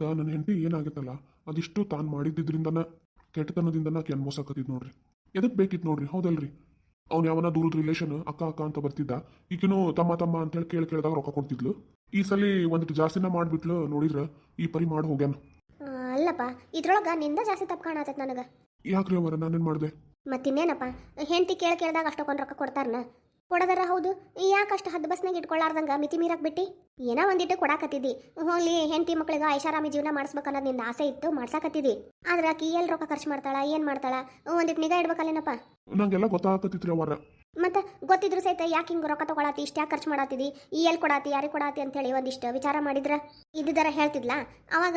ಇವತ್ತು ನನ್ನ ಹೆಂಡತಿ ಏನಾಗುತ್ತಲ್ಲ? ಅದಿಷ್ಟು ತಾನು ಮಾಡಿದ್ದಿದ್ರಿಂದನ ಕೆಟ್ಟತನದಿಂದನ ಆಕೆ ಅನ್ಭವಿಸಾಕತ್ತಿದ್ ನೋಡ್ರಿ. ಎದಕ್ಕೆ ಬೇಕಿತ್ತು ನೋಡ್ರಿ? ಹೌದಲ್ರಿ? ಅವ್ನು ಯಾವನ ದೂರದ ರಿಲೇಷನ್ ಅಕ್ಕ ಅಕ್ಕ ಅಂತ ಬರ್ತಿದ್ದ. ಈಗಿನೂ ತಮ್ಮ ತಮ್ಮ ಅಂತೇಳಿ ಕೇಳಿ ಕೇಳಿದಾಗ ರೊಕ್ಕ ಕೊಡ್ತಿದ್ಲು. ಈ ಸಲ ಒಂದಿಟ್ಟು ಜಾಸ್ತಿನ ಮಾಡಿಬಿಟ್ಲು ನೋಡಿದ್ರ ಈ ಪರಿ ಮಾಡಿ ಹೋಗ್ಯಾನ. ಅಲ್ಲಪ್ಪ ಇದ್ರೊಳಗ ನಿಂದ ಜಾಸ್ತಿ ತಪ್ಪು ಕಾಣತೈತೆ ನನಗೆ. ಯಾಕ್ರಿ ಅವರ ನಾನೇನು ಮಾಡಿದೆ? ಮತ್ತಿನ್ನೇನಪ್ಪ ಹೆಂಡತಿ ಕೇಳಿ ಕೇಳಿದಾಗ ಅಷ್ಟೊಂದು ರೊಕ್ಕ ಕೊಡ್ತಾರನ? ಕೊಡೋದಾರ ಹೌದು? ಯಾಕೆ ಅಷ್ಟು ಹದ್ದು ಬಸ್ನಾಗ ಇಟ್ಕೊಳ್ಳಾರ್ದಂಗ ಮಿತಿ ಮೀರಾಕ್ ಬಿಟ್ಟಿ? ಏನೋ ಒಂದಿಟ್ಟು ಕೊಡಾಕತ್ತಿದ್ದಿ. ಹೋಗ್ಲಿ ಹೆಂಡತಿ ಮಕ್ಳಿಗೆ ಐಷಾರಾಮಿ ಜೀವನ ಮಾಡಿಸ್ಬೇಕನ್ನೋದು ನಿನ್ನ ಆಸೆ ಇತ್ತು ಮಾಡ್ಸಾಕತ್ತಿದ್ದಿ. ಆದ್ರೆ ಆಕಿ ಎಲ್ಲಿ ರೊಕ್ಕ ಖರ್ಚು ಮಾಡ್ತಾಳ ಏನು ಮಾಡ್ತಾಳ? ಒಂದಿಟ್ಟು ನಿಗಾ ಇಡ್ಬೇಕಲ್ಲೇನಪ್ಪ? ನಂಗೆಲ್ಲ ಗೊತ್ತಾಗತ್ತಿತ್ರಿ ಅವರ. ಮತ್ತೆ ಗೊತ್ತಿದ್ರು ಸಹಿತ ಯಾಕೆ ಹಿಂಗೆ ರೊಕ್ಕ ತಗೊಳತ್ತಿ ಇಷ್ಟು ಯಾಕೆ ಖರ್ಚು ಮಾಡತ್ತಿದಿ ಈ ಎಲ್ಲಿ ಕೊಡಾತಿ ಯಾರಿಗೆ ಕೊಡಾತಿ ಅಂತೇಳಿ ಒಂದಿಷ್ಟು ವಿಚಾರ ಮಾಡಿದ್ರ? ಇದ್ದಿದ್ದಾರ ಹೇಳ್ತಿದ್ಲಾ? ಅವಾಗ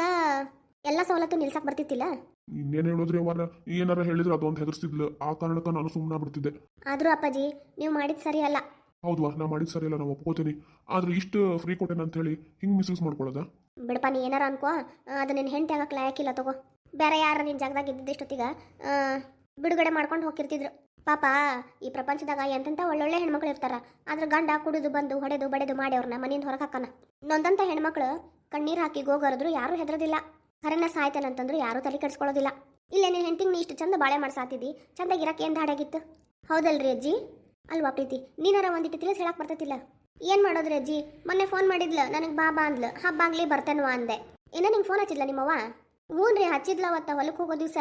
ಎಲ್ಲ ಸವಲತ್ತು ನಿಲ್ಸಕ್ಕೆ ಬರ್ತಿತ್ತಿಲ್ಲ? ಇನ್ನೇನು ಹೇಳಿದ್ರಿ ಅವರ ಏನಾರ ಹೇಳಿದ್ರೆ ಅದೊಂದು ಹೆದರ್ಸ್ತಿದ್ಲು. ಆ ಕಾರಣಕ್ಕೆ ನಾನು ಸುಮ್ಮನೆ ಬಿಡ್ತಿದ್ದೆ ಆದ್ರೂ ಅಪ್ಪಾಜಿ ನೀವು ಮಾಡಿದ ಸರಿ ಅಲ್ಲ. ಹೌದ್ವಾ ನಾ ಮಾಡಿದ ಸರಿ ಇಲ್ಲ ನಾವು ಒಪ್ಕೋತೀನಿ. ಆದ್ರೆ ಇಷ್ಟು ಫ್ರೀ ಕೊಟ್ಟೆನ ಅಂತ ಹೇಳಿ ಹಿಂಗೆ ಮಿಸ್ಯೂಸ್ ಮಾಡ್ಕೊಳ್ಳೋದ? ಬಿಡಪ್ಪ ನೀ ಏನಾರ ಅನ್ಕೋ. ಅದ ನಿನ್ನ ಹೆಂಡತಿ ಆಗಕ್ಕೆ ಲಾಯಕ್ಕಿಲ್ಲ ತಗೋ. ಬೇರೆ ಯಾರ ನಿನ್ನ ಜಾಗದಾಗ ಇದ್ದಿದ್ದಷ್ಟೊತ್ತಿಗ ಬಿಡುಗಡೆ ಮಾಡ್ಕೊಂಡು ಹೋಗಿರ್ತಿದ್ರು. ಪಾಪ ಈ ಪ್ರಪಂಚದಾಗ ಎಂತೆಂಥ ಒಳ್ಳೊಳ್ಳೆ ಹೆಣ್ಮಕ್ಳು ಇರ್ತಾರ. ಆದ್ರೆ ಗಂಡ ಕುಡಿದು ಬಂದು ಹೊಡೆದು ಬಡೆದು ಮಾಡಿ ಅವ್ರನ್ನ ಮನೆಯಿಂದ ಹೊರಗೆ ಹಾಕನ. ನೊಂದಂಥ ಹೆಣ್ಮಕ್ಳು ಕಣ್ಣೀರು ಹಾಕಿ ಗೋಗರದ್ರು ಯಾರೂ ಹೆದರೋದಿಲ್ಲ. ಕರೆನ ಸಾಯ್ತಾನಂತಂದ್ರು ಯಾರೂ ತಲೆ ಕೆಡಿಸ್ಕೊಳ್ಳೋದಿಲ್ಲ. ಇಲ್ಲೇ ನೀನು ಹೆಂಡತಿಗೆ ನೀ ಇಷ್ಟು ಚಂದ ಬಾಳೆ ಮಾಡ್ಸಾತಿದ್ದಿ ಚಂದಾಗಿರಕ್ಕೆ ಏನು ದಾಡಾಗಿತ್ತು ಹೌದಲ್ರಿ ಅಜ್ಜಿ? ಅಲ್ವಾ ಪ್ರೀತಿ? ನೀನಾರ ಒಂದಿಟ್ಟು ತಿಳಿಸ್ ಹೇಳಕ್ ಬರ್ತೈತಿಲ್ಲ ಏನು ಮಾಡೋದ್ರಿ ಅಜ್ಜಿ? ಮೊನ್ನೆ ಫೋನ್ ಮಾಡಿದ್ಲು ನನಗೆ ಬಾಬಾ ಅಂದ್ಲು. ಹಬ್ಬ ಆಗ್ಲಿ ಬರ್ತೇನೋ ಅಂದೆ. ಏನ ನಿಂಗೆ ಫೋನ್ ಹಚ್ಚಿದ್ಲ ನಿಮ್ಮವ್ವ? ಹ್ಞೂ ರೀ ಹಚ್ಚಿದ್ಲ ಅವತ್ತ ಹೊಲಕ್ಕೆ ಹೋಗೋ ದಿವಸ.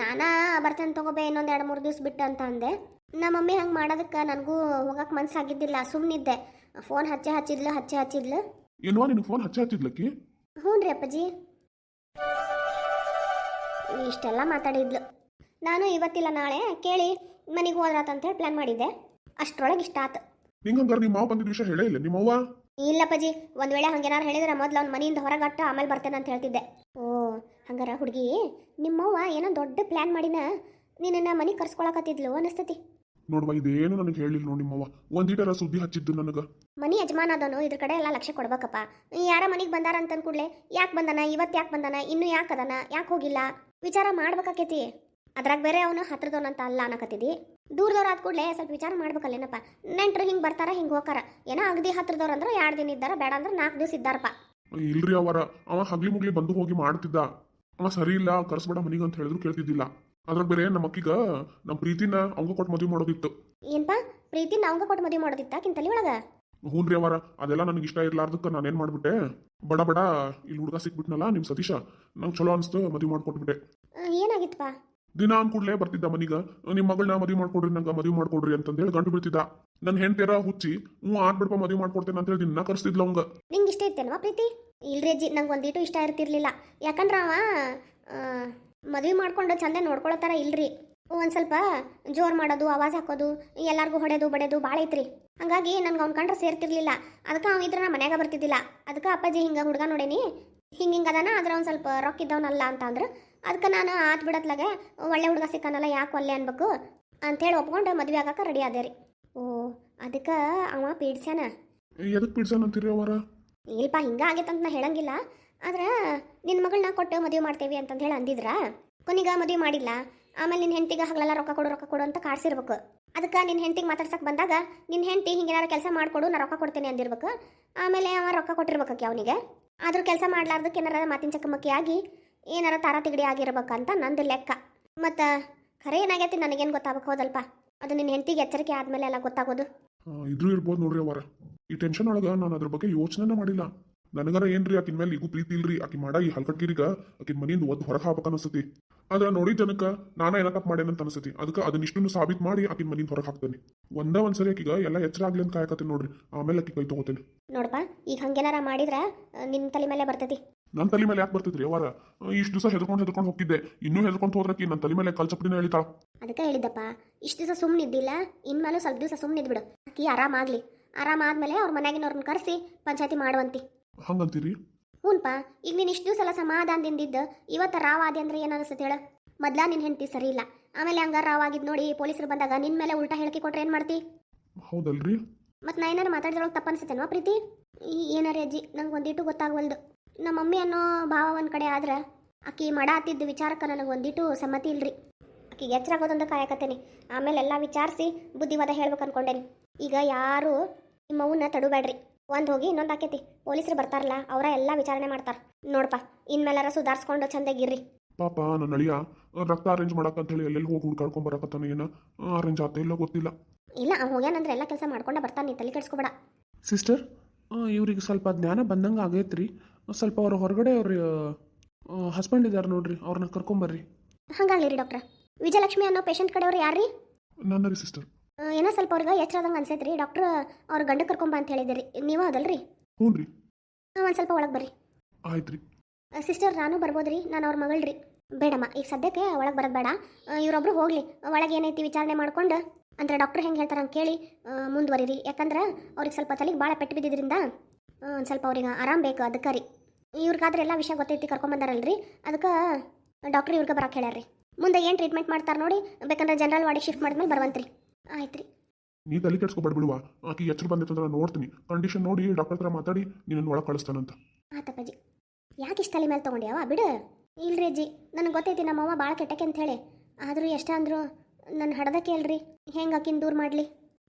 ನಾನಾ ಬರ್ತೇನೆ ತಗೋಬೇ ಇನ್ನೊಂದು ಎರಡು ಮೂರು ದಿವ್ಸ ಬಿಟ್ಟು ಅಂತ ಅಂದೆ. ನಮ್ಮ ಮಮ್ಮಿ ಹಂಗೆ ಮಾಡೋದಕ್ಕೆ ನನಗೂ ಹೋಗಕ್ಕೆ ಮನ್ಸಾಗಿದ್ದಿಲ್ಲ ಸುಮ್ಮನಿದ್ದೆ ಫೋನ್ ಹಚ್ಚೆ ಹಚ್ಚಿದ್ಲು ಹಚ್ಚೆ ಹಚ್ಚಿದ್ಲು. ಏನೋ ನಿನಗೆ ಫೋನ್ ಹಚ್ಚ ಹಚ್ಚಿದ್ಲಕ್ಕಿ? ಹ್ಞೂ ರೀ ಅಪ್ಪಾಜಿ. ಇಷ್ಟೆಲ್ಲ ಮಾತಾಡಿದ್ಲು. ನಾನು ಇವತ್ತಿಲ್ಲ ನಾಳೆ ಕೇಳಿ ಮನೆಗೆ ಹೋದ್ರಾತಂತೇಳಿ ಪ್ಲ್ಯಾನ್ ಮಾಡಿದ್ದೆ. ಅಷ್ಟರೊಳಗೆ ಇಷ್ಟ ಆತು. ನಿಂಗೆ ಹಂಗಾರೆ ನಿಮ್ಮ ಮಾವ ಬಂದಿದ್ದ ವಿಷಯ ಹೇಳೇ ಇಲ್ಲ ನಿಮ್ಮವ್ವ ಇಲ್ಲಪ್ಪಾಜಿ ಒಂದ್ ವೇಳೆ ಹಂಗೇನಾರು ಹೇಳಿದ್ರೆ ಮೊದ್ಲು ಅವ್ನ ಮನೆಯಿಂದ ಹೊರಗಟ್ಟ ಆಮೇಲೆ ಬರ್ತೇನೆ ಅಂತ ಹೇಳ್ತಿದ್ದೆ. ಓ ಹಂಗಾರ ಹುಡುಗಿ ನಿಮ್ಮವ್ವ ಏನೋ ದೊಡ್ಡ ಪ್ಲಾನ್ ಮಾಡಿನ. ನಿನ್ನ ಮನೆಗೆ ಕರ್ಸ್ಕೊಳಕತ್ತಿದ್ಲು ಅನಿಸ್ತತಿ. ನೋಡ್ವಾ ಇದೇನು ನನಗೆ ಹೇಳಿಲ್ಲ ನೋಡಿ ನಿಮ್ಮವ್ವ ಒಂದೀಟರ ಸುದ್ದಿ ಹಚ್ಚಿದ್ದು ನನಗೆ. ಮನಿ ಯಜಮಾನ ಅದನು ಇದ್ರ ಕಡೆ ಎಲ್ಲ ಲಕ್ಷ್ಯ ಕೊಡ್ಬೇಕಪ್ಪ. ಯಾರ ಮನಿಗೆ ಬಂದಾರ ಅಂತ ಕೂಡಲೇ ಯಾಕೆ ಬಂದಾನ ಇವತ್ತು ಯಾಕೆ ಬಂದಾನ ಇನ್ನು ಯಾಕೆ ಅದಾನ ಯಾಕೆ ಹೋಗಿಲ್ಲ? ವಿಚಾರ ಮಾಡ್ಬೇಕಾಕೈತಿ. ಅದ್ರಾಗ ಬೇರೆ ಅವನು ಹತ್ರದವನಂತ ಅಲ್ಲ ಅನ್ನಕತ್ತಿದಿ. ದೂರದವ್ರು ಆದ ಕೂಡಲೇ ಸ್ವಲ್ಪ ವಿಚಾರ ಮಾಡ್ಬೇಕಲ್ಲೇನಪ್ಪ. ನೆಂಟ್ರು ಹಿಂಗೆ ಬರ್ತಾರ ಹಿಂಗೆ ಹೋಗಾರ ಏನೋ ಅಗದಿ ಹತ್ರದವ್ರು ಅಂದ್ರೆ ಎರಡು ದಿನ ಇದ್ದಾರ ಬೇಡ ಅಂದ್ರೆ ನಾಲ್ಕು ದಿವಸ ಇದ್ದಾರಪ್ಪ. ಇಲ್ರಿ ಅವರ. ಅವ ಹಗ್ಲಿ ಮುಗ್ಲಿ ಬಂದು ಹೋಗಿ ಮಾಡ್ತಿದ್ದ. ಅವ ಸರಿ ಇಲ್ಲ ಕರ್ಸ್ಬೇಡ ಮನಿಗೆ ಅಂತ ಹೇಳಿದ್ರು ಕೇಳ್ತಿದ್ದಿಲ್ಲ. ಅದ್ರಾಗ ಬೇರೆ ನಮ್ಮ ಅಕ್ಕಿಗ ನಮ್ಮ ಪ್ರೀತಿನ ಅವಂಗ ಕೊಟ್ಟು ಮದುವೆ ಮಾಡೋದಿತ್ತು. ಏನ್ಪಾ? ಪ್ರೀತಿ ನಾವಂಗ ಕೊಟ್ಟು ಮದುವೆ ಮಾಡೋದಿತ್ತ ಕಿಂತಲಿ ತಲೆ ಒಳಗ ಹ್ಞೂನ್ರಿ ಅವರ ಅದೆಲ್ಲ ನನಗೆ ಇಷ್ಟ ಇರ್ಲಾರ್ದಕ್ಕೆ ನಾನೇನು ಮಾಡ್ಬಿಟ್ಟೆ? ಬಡ ಬಡ ಇಲ್ಲಿ ಹುಡುಗ ಸಿಕ್ಬಿಟ್ನಲ್ಲ ನಿಮ್ಮ ಸತೀಶ ನಂಗೆ ಚಲೋ ಅನ್ಸ್ತು ಮದುವೆ ಮಾಡ್ಕೊಟ್ಬಿಟ್ಟೆ. ಏನಾಗಿತ್ತಪ್ಪ ದಿನ ಅನ್ಕೂಡ್ಲೆ ಬರ್ತಿದ್ದ ಮನೀಗ ನಿಮ್ಮ ಮಗಳನ್ನ ಮದುವೆ ಮಾಡ್ಕೊಡ್ರಿ ನಂಗೆ ಮದುವೆ ಮಾಡ್ಕೊಡ್ರಿ ಅಂತಂದೇಳಿ ಗಂಟು ಬಿಡ್ತಿದ್ದ ನನ್ನ ಹೆಂಡತಿಯರ ಹುಚ್ಚಿ ಹ್ಞೂ ಆಡ್ಬಿಡಪ್ಪ ಮದುವೆ ಮಾಡ್ಕೊಡ್ತೇನೆ ಅಂತ ಹೇಳಿ ದಿನ ಕರ್ಸ್ತಿದ್ಲ ಅವಂಗ. ನಿಂಗೆ ಇಷ್ಟ ಇತ್ತೇನವಾ ಪ್ರೀತಿ? ಇಲ್ರಿ ಅಜ್ಜಿ ನಂಗೆ ಒಂದೀಟು ಇಷ್ಟ ಇರ್ತಿರ್ಲಿಲ್ಲ. ಯಾಕಂದ್ರೆ ಅವ ಮದುವೆ ಮಾಡ್ಕೊಂಡು ಚಂದ ನೋಡ್ಕೊಳತ್ತಾರ ಇಲ್ರಿ. ಒಂದು ಸ್ವಲ್ಪ ಜೋರು ಮಾಡೋದು ಆವಾಜ್ ಹಾಕೋದು ಎಲ್ಲಾರ್ಗೂ ಹೊಡೆದು ಬಡೆದು ಭಾಳ ಐತ್ರಿ. ಹಂಗಾಗಿ ನನ್ಗೆ ಅವ್ನ ಕಂಡ್ರೆ ಸೇರ್ತಿರ್ಲಿಲ್ಲ. ಅದಕ್ಕೆ ಅವ ಇದ್ರ ನಾ ಮನ್ಯಾಗ ಬರ್ತಿದ್ದಿಲ್ಲ. ಅದಕ್ಕೆ ಅಪ್ಪಾಜಿ ಹಿಂಗೆ ಹುಡುಗ ನೋಡೇನಿ. ಹಿಂಗೆ ಹಿಂಗೆ ಅದಾನ ಆದ್ರೆ ಅವ್ನು ಸ್ವಲ್ಪ ರೊಕ್ಕ ಇದ್ದವನಲ್ಲ ಅಂತ ಅಂದ್ರೆ ಅದಕ್ಕೆ ನಾನು ಆತ್ ಬಿಡತ್ಲಾಗೆ ಒಳ್ಳೆ ಹುಡುಗ ಸಿಕ್ಕನಲ್ಲ ಯಾಕೆ ಒಲ್ಲೆ ಅನ್ಬೇಕು? ಅಂಥೇಳಿ ಒಪ್ಕೊಂಡು ಮದುವೆ ಆಗಕ್ಕೆ ರೆಡಿ ಆದೆ ರೀ. ಓ ಅದಕ್ಕೆ ಅವ ಪೀಡ್ಸ್ಯಾನ? ಎದಕ್ಕೆ ಪೀಡ್ಸ್ಯಾನ ಅಂತೀರಿ ಅವರ ಇಲ್ಪ ಹಿಂಗ ಆಗೈತಂತ ನಾ ಹೇಳಂಗಿಲ್ಲ. ಆದ್ರೆ ನಿನ್ನ ಮಗಳನ್ನ ಕೊಟ್ಟು ಮದುವೆ ಮಾಡ್ತೇವಿ ಅಂತಂದು ಹೇಳಿ ಅಂದಿದ್ರ? ಕೊನಿಗ ಮದುವೆ ಮಾಡಿಲ್ಲ. ಆಮೇಲೆ ನಿನ್ನ ಹೆಂಡತಿಗೆ ಹಗಲೆಲ್ಲ ರೊಕ್ಕ ಕೊಡು ರೊಕ್ಕ ಕೊಡು ಅಂತ ಕಾಡ್ಸಿರ್ಬೇಕು. ಅದಕ್ಕೆ ನಿನ್ನ ಹೆಂಡತಿಗೆ ಮಾತಾಡ್ಸಕ್ ಬಂದಾಗ ನಿನ್ನ ಹೆಂಡತಿ ಹಿಂಗೇನಾರ ಕೆಲಸ ಮಾಡಿಕೊಡು, ನಾ ರೊಕ್ಕ ಕೊಡ್ತೇನೆ ಅಂದಿರ್ಬೇಕು. ಆಮೇಲೆ ಅವ ರೊಕ್ಕ ಕೊಟ್ಟಿರ್ಬೇಕಕ್ಕೆ ಅವನಿಗೆ. ಆದ್ರೂ ಕೆಲಸ ಮಾಡ್ಲಾರ್ದಕ್ಕೆ ಏನಾರ ಮಾತಿನ ಚಕಮಕಿ ಆಗಿ ಏನಾರ ತಾರ ತಿಗಡಿ ಆಗಿರ್ಬೇಕಂತ ನಂದು ಲೆಕ್ಕ. ಮತ್ತು ಖರೆ ಏನಾಗೈತಿ ನನಗೇನು ಗೊತ್ತಾಗಬೇಕು, ಹೌದಲ್ಪ? ಅದು ನಿನ್ನ ಹೆಂಡತಿಗೆ ಎಚ್ಚರಿಕೆ ಆದಮೇಲೆ ಎಲ್ಲ ಗೊತ್ತಾಗೋದು. ಇದ್ರೂ ಇರ್ಬೋದು ನೋಡ್ರಿ ಅವರ ಈ ಟೆನ್ಷನ್ ಒಳಗ ನಾನು ಅದ್ರ ಬಗ್ಗೆ ಯೋಚನೆ ಮಾಡಿಲ್ಲ. ನನಗರ ಏನ್ರಿ ಆಕಿನ ಮೇಲೆ ಈಗೂ ಪ್ರೀತಿ ಇಲ್ರಿ? ಆಕಿ ಮಾಡ ಈ ಹಲ್ಕಟ್ಗಿರಿಗ ಆಕಿನ ಮನೆಯಿಂದ ಒದ್ದು ಹೊರಗೆ ಹಾಕ್ಬೇಕು ಅನಿಸ್ತತಿ. ಆದ್ರೆ ನೋಡಿ ಜನಕ್ಕ ನಾನ ಏನ ತಪ್ಪು ಅಂತ ಅನಿಸ್ತತಿ. ಅದಕ್ಕೆ ಅದನ್ನಿಷ್ಟನ್ನು ಸಾಬೀತ್ ಮಾಡಿ ಆಕಿನ ಮನೆಯಿಂದ ಹೊರಗೆ ಹಾಕ್ತೇನೆ. ಒಂದ ಒಂದ್ಸರಿ ಆಕಿಗ ಎಲ್ಲ ಎಚ್ಚರ ಆಗ್ಲಿ ಅಂತ ಕಾಯಕತ್ತೀನಿ ನೋಡ್ರಿ. ಆಮೇಲೆ ಆಕಿ ಕೈ ತಗೋತೇನೆ. ನೋಡಪ್ಪ ಈಗ ಹಂಗೇನಾರ ಮಾಡಿದ್ರ ನಿನ್ ತಲೆ ಮೇಲೆ ಬರ್ತೈತಿ. ನನ್ನ ತಲೆ ಮೇಲೆ ಯಾಕೆ ಬರ್ತೈತ್ರಿ ಅವರ ಇಷ್ಟು ದಿವಸ ಹೆದರ್ಕೊಂಡು ಹೆದರ್ಕೊಂಡು ಹೋಗ್ತಿದ್ದೆ. ಇನ್ನೂ ಹೆದರ್ಕೊಂಡು ಹೋದ್ರಕಿ ನನ್ನ ತಲೆ ಮೇಲೆ ಕಲ್ಚಪ್ಪಡಿನ ಹೇಳಿತಾಳ ಅದಕ್ಕೆ ಹೇಳಿದ್ದಪ್ಪ ಇಷ್ಟು ದಿವಸ ಸುಮ್ಮನೆ ಇದ್ದಿಲ್ಲ ಇನ್ಮೇಲೂ ಸ್ವಲ್ಪ ದಿವಸ ಸುಮ್ಮನೆ ಇದ್ಬಿಡು. ಆಕಿ ಆರಾಮಾಗ್ಲಿ. ಆರಾಮಾದ್ಮೇಲೆ ಅವ್ರ ಮನ್ಯಾಗಿನವ್ರನ್ನ ಕರೆಸಿ ಪಂಚಾಯತಿ ಮಾಡುವಂತಿ. ಹಂಗಂತೀರಿ? ಹ್ಞೂನ್ಪ ಈಗ ನೀನು ಇಷ್ಟು ದಿವಸ ಎಲ್ಲ ಇವತ್ತ ಇವತ್ತು ರಾವ್ ಆದ್ಯ ಅಂದ್ರೆ ಏನು ಅನಿಸುತ್ತೆ ಹೇಳ? ಮೊದ್ಲ ನಿನ್ನ ಹೆಂಡತಿ ಸರಿ ಇಲ್ಲ. ಆಮೇಲೆ ಹಂಗ ರಾವ್ ಆಗಿದ್ ನೋಡಿ ಪೊಲೀಸರು ಬಂದಾಗ ನಿನ್ನ ಮೇಲೆ ಉಲ್ಟಾ ಹೇಳಿಕೆ ಕೊಟ್ರೆ ಏನು ಮಾಡ್ತಿ? ಹೌದಲ್ರಿ? ಮತ್ತು ನಾ ಏನಾರು ಮಾತಾಡಿದ್ರೊಳಗೆ ತಪ್ಪ ಅನ್ಸುತ್ತೇನೋ ಪ್ರೀತಿ? ಈ ಏನಾರೇ ಅಜ್ಜಿ ನಂಗೆ ಒಂದಿಟ್ಟು ಗೊತ್ತಾಗವಲ್ದು. ನಮ್ಮ ಮಮ್ಮಿ ಅನ್ನೋ ಭಾವ ಒಂದ್ ಕಡೆ ಆದ್ರೆ ಅಕ್ಕಿ ಮಡ ಹತ್ತಿದ್ದ ವಿಚಾರಕ್ಕೆ ನನಗೆ ಒಂದಿಟ್ಟು ಸಮ್ಮತಿ ಇಲ್ರಿ. ಅಕ್ಕಿ ಎಚ್ಚರ ಆಗೋದೊಂದು ಕಾಯಕತ್ತೇನೆ. ಆಮೇಲೆ ಎಲ್ಲ ವಿಚಾರಿಸಿ ಬುದ್ಧಿವಾದ ಹೇಳ್ಬೇಕು ಅನ್ಕೊಂಡೇನಿ. ಈಗ ಯಾರು ನಿಮ್ಮವನ್ನ ತಡುಬೇಡ್ರಿ ಒಂದು ಹೋಗಿ ಇನ್ನೊಂದು ಆಕೈತಿ. ಪೊಲೀಸರು ಬರ್ತಾರಲ್ಲ ಅವರ ಎಲ್ಲ ವಿಚಾರಣೆ ಮಾಡ್ತಾರ. ನೋಡಪ್ಪ ಇನ್ಮೇಲಾರ ಸುಧಾರಿಸ್ಕೊಂಡು ಚಂದಾಗಿರ್ರಿ. ಪಾಪ ನನ್ನ ಅಳಿಯ ರಕ್ತ ಅರೇಂಜ್ ಮಾಡಕ್ಕಂತ ಹೇಳಿ ಎಲ್ಲೆಲ್ಲಿ ಹೋಗಿ ಹುಡ್ಕಾಡ್ಕೊಂಡ್ ಬರಕತ್ತಾನ ಏನ? ಅರೇಂಜ್ ಆತ ಇಲ್ಲ ಗೊತ್ತಿಲ್ಲ. ಇಲ್ಲ ಅವ್ನು ಹೋಗ್ಯಾನಂದ್ರೆ ಎಲ್ಲ ಕೆಲಸ ಮಾಡ್ಕೊಂಡ ಬರ್ತಾನೆ ನೀ ತಲೆ ಕೆಡ್ಸ್ಕೊಬೇಡ. ಸಿಸ್ಟರ್ ಇವ್ರಿಗೆ ಸ್ವಲ್ಪ ಜ್ಞಾನ ಬಂದಂಗೆ ಆಗೈತ್ರಿ. ಸ್ವಲ್ಪ ಅವ್ರ ಹೊರಗಡೆ ಅವ್ರ ಹಸ್ಬೆಂಡ್ ಇದ್ದಾರೆ ನೋಡ್ರಿ ಅವ್ರನ್ನ ಕರ್ಕೊಂಬರ್ರಿ ಹಂಗಾಗ್ಲಿ ರೀ ಡಾಕ್ಟ್ರ. ವಿಜಯಲಕ್ಷ್ಮಿ ಅನ್ನೋ ಪೇಷಂಟ್ ಕಡೆಯವ್ರು ಯಾರ್ರಿ? ನನ್ನ ರೀ ಸಿಸ್ಟರ್ ಏನೋ ಸ್ವಲ್ಪ ಅವ್ರಿಗೆ ಎಚ್ಚರದಂಗೆ ರೀ ಡಾಕ್ಟ್ರ್ ಅವ್ರ ಗಂಡ ಕರ್ಕೊಂಬ ಅಂತ ಹೇಳಿದ್ರಿ. ನೀವು ಅದಲ್ರಿ? ಹ್ಞೂ ರೀ ಒಂದು ಸ್ವಲ್ಪ ಒಳಗೆ ಬರ್ರಿ. ಆಯ್ತು ರೀ ಸಿಸ್ಟರ್ ನಾನು ಬರ್ಬೋದ್ರಿ ನಾನು ಅವ್ರ ಮಗಳು ರೀ ಬೇಡಮ್ಮ ಈಗ ಸದ್ಯಕ್ಕೆ ಒಳಗೆ ಬರೋದು ಬೇಡ. ಇವರೊಬ್ರು ಹೋಗಲಿ. ಒಳಗೆ ಏನೈತಿ ವಿಚಾರಣೆ ಮಾಡ್ಕೊಂಡು. ಅಂದ್ರೆ ಡಾಕ್ಟ್ರ್ ಹೆಂಗೆ ಹೇಳ್ತಾರೆ ಅಂತ ಕೇಳಿ ಮುಂದುವರಿರಿ. ಯಾಕಂದ್ರೆ ಅವ್ರಿಗೆ ಸ್ವಲ್ಪ ತಲೆಗೆ ಭಾಳ ಪೆಟ್ಟು ಬಿದ್ದಿದ್ರಿಂದ ಒಂದು ಸ್ವಲ್ಪ ಅವ್ರಿಗೆ ಆರಾಮ್ ಬೇಕು ಅದಕ್ಕೆ ರೀ. ಇವ್ರಿಗಾದ್ರೆ ಎಲ್ಲ ವಿಷಯ ಗೊತ್ತೈತಿ ಕರ್ಕೊಂಬಂದಾರಲ್ರಿ ಅದಕ್ಕೆ ಡಾಕ್ಟ್ರ್ ಇವ್ರಿಗೆ ಬರಕ್ಕೆ ರೀ ಮುಂದೆ ಏನು ಟ್ರೀಟ್ಮೆಂಟ್ ಮಾಡ್ತಾರೆ ನೋಡಿ ಬೇಕಂದ್ರೆ ಜನರಲ್ ವಾರ್ಡಿಗೆ ಶಿಫ್ಟ್ ಮಾಡಿದ್ಮೇಲೆ ಬರುವಂತ್ರಿ. ಆಯ್ತು ರೀ ನೀ ತಲೆ ಕೆಡ್ಸ್ಕೊಬೇಡ ಬಿಡುವ. ಆಕಿ ಎಚ್ಚರ ಬಂದಿತ್ತಂದ್ರೆ ನೋಡ್ತೀನಿ. ಕಂಡೀಷನ್ ನೋಡಿ ಡಾಕ್ಟರ್ ಹತ್ರ ಮಾತಾಡಿ ನಿನ್ನ ಒಳಗೆ ಕಳಿಸ್ತಾನಂತ. ಆತಪ್ಪಾಜಿ. ಯಾಕೆ ಇಷ್ಟ ತಲೆ ಮೇಲೆ ತೊಗೊಂಡ್ಯಾವ ಬಿಡು. ಇಲ್ರಿ ಅಜ್ಜಿ. ನನಗೆ ಗೊತ್ತೈತಿ ನಮ್ಮವ್ವ ಭಾಳ ಕೆಟ್ಟಕ್ಕೆ ಅಂತ ಹೇಳಿ. ಆದರೂ ಎಷ್ಟ ಅಂದ್ರು ನನ್ನ ಹಡದ ಕೇಳ್ರಿ. ಹೆಂಗೆ ಆಕಿನ ದೂರ ಮಾಡಲಿ?